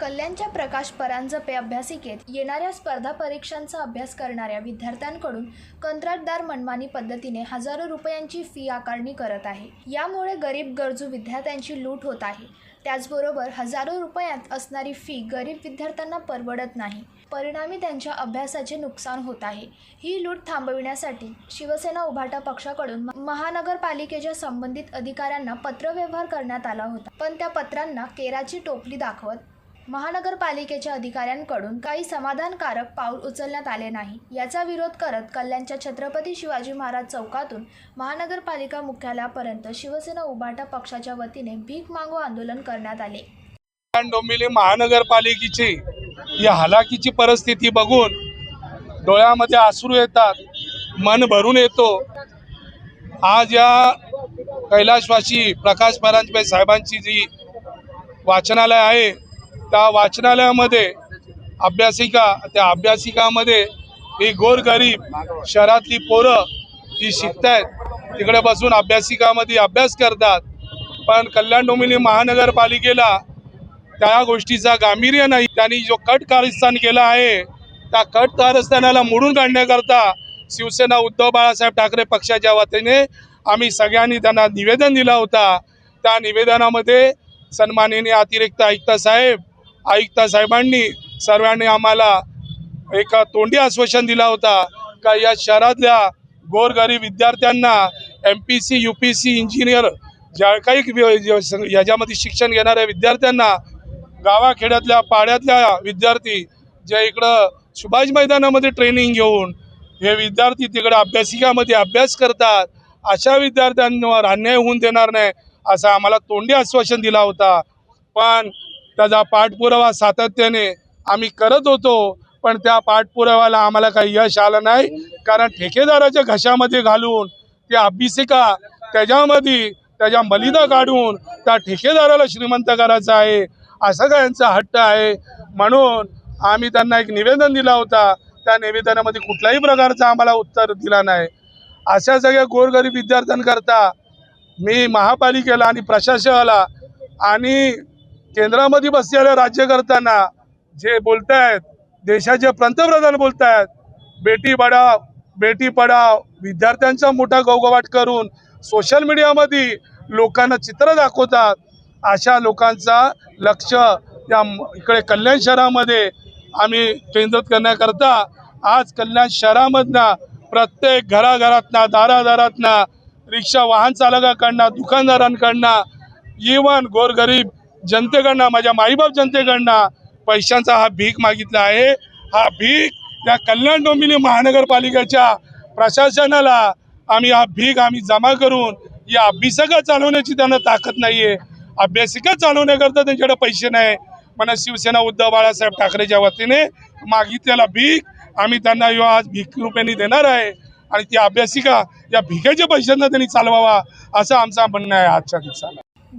कल्याणच्या प्रकाश परांजपे अभ्यासिकेत येणाऱ्या स्पर्धा परीक्षांचा अभ्यास करणाऱ्या विद्यार्थ्यांकडून कंत्राटदार मनमानी पद्धतीने हजारो रुपयांची फी आकारणी करत आहे. यामुळे गरीब गरजू विद्यार्थ्यांची लूट होत आहे. त्याचबरोबर हजारो रुपयात असणारी फी गरीब विद्यार्थ्यांना परवडत नाही. परिणामी त्यांच्या अभ्यासाचे नुकसान होत आहे. ही लूट थांबविण्यासाठी शिवसेना उभाटा पक्षाकडून महानगरपालिकेच्या संबंधित अधिकाऱ्यांना पत्रव्यवहार करण्यात आला होता. पण त्या पत्रांना केराची टोपली दाखवत महानगरपालिकेच्या अधिकाऱ्यांकडून काही समाधानकारक पाऊल उचलण्यात आले नाही. याचा विरोध करत कल्याणच्या छत्रपती शिवाजी महाराज चौकातून महानगरपालिका मुख्यालयापर्यंत शिवसेना उभाटा पक्षाच्या वतीने भीक मागो आंदोलन करण्यात आले. डोंबिवली महानगरपालिकेची या हलाकीची परिस्थिती बघून डोळ्यामध्ये आसरू येतात मन भरून येतो. आज या कैलाशवासी प्रकाश परांजपे साहेबांची जी वाचनालय आहे त्या वाचनालयामध्ये अभ्यासिका त्या अभ्यासिकामध्ये ही गोरगरीब शहरातली पोरं ही शिकतायत तिकडे बसून अभ्यासिकामध्ये अभ्यास करतात. पण कल्याण डोंबिवली महानगरपालिकेला त्या गोष्टीचा गांभीर्य नाही. त्यांनी जो कट कारस्थान केला आहे त्या कट कारस्थानाला मोडून काढण्याकरता शिवसेना उद्धव बाळासाहेब ठाकरे पक्षाच्या वतीने आम्ही सगळ्यांनी त्यांना निवेदन दिला होता. त्या निवेदनामध्ये सन्माननीय अतिरिक्त आयुक्त साहेब आयुक्त साहेबांनी सर्वांनी आम्हाला एक तोंडी आश्वासन दिला होता का या शहरातल्या गोरगरीब विद्यार्थ्यांना M P C U P C engineer ज्या काही ह्याच्यामध्ये याच्यामध्ये शिक्षण घेणाऱ्या विद्यार्थ्यांना गावाखेड्यातल्या पाड्यातल्या विद्यार्थी जे इकडं सुभाष मैदानामध्ये ट्रेनिंग घेऊन हे विद्यार्थी तिकडे अभ्यासिकामध्ये अभ्यास करतात अशा विद्यार्थ्यांवर अन्याय होऊन देणार नाही असं आम्हाला तोंडी आश्वासन दिला होता. पण त्याचा पाठपुरावा सातत्याने आम्ही करत होतो पण त्या पाठपुराव्याला आम्हाला काही यश आलं नाही. कारण ठेकेदाराच्या घशामध्ये घालून ती अभिसिका त्याच्यामध्ये त्याच्या मलिदा काढून त्या ठेकेदाराला श्रीमंत करायचं आहे असं का यांचा हट्ट आहे. म्हणून आम्ही त्यांना एक निवेदन दिला होता. त्या निवेदनामध्ये कुठल्याही प्रकारचं आम्हाला उत्तर दिला नाही. अशा सगळ्या गोरगरीब विद्यार्थ्यांकरता मी महापालिकेला आणि प्रशासनाला आणि केंद्रामध्ये बसलेल्या राज्यकर्त्यांना जे बोलतायत देशाचे पंतप्रधान बोलतायत बेटी बढाव बेटी पढाव विद्यार्थ्यांचा मोठा गवगवाट करून सोशल मीडियामध्ये लोकांना चित्र दाखवतात अशा लोकांचा लक्ष या इकडे कल्याण शहरामध्ये आम्ही केंद्रित करण्याकरता आज कल्याण शहरामधनं प्रत्येक घराघरातनं दारादारातनं रिक्षा वाहन चालकाकडनं दुकानदारांकडनं इवन गोरगरीब जनतेकडनं माझ्या माईबाप जनतेकडनं पैशांचा हा भीक मागितला आहे. हा भीक त्या कल्याण डोंबिवली महानगरपालिकेच्या प्रशासनाला आम्ही हा भीक आम्ही जमा करून या अभ्यासिका चालवण्याची त्यांना ताकद नाही आहे अभ्यासिका चालवण्याकरता त्यांच्याकडे पैसे नाही. म्हणा शिवसेना उद्धव बाळासाहेब ठाकरेच्या वतीने मागितलेला भीक आम्ही त्यांना यो आज भीक रुपयांनी देणार आहे. आणि ती अभ्यासिका या भिकेच्या पैशांना त्यांनी चालवावा असं आमचं म्हणणं आहे आजच्या दिवसाला.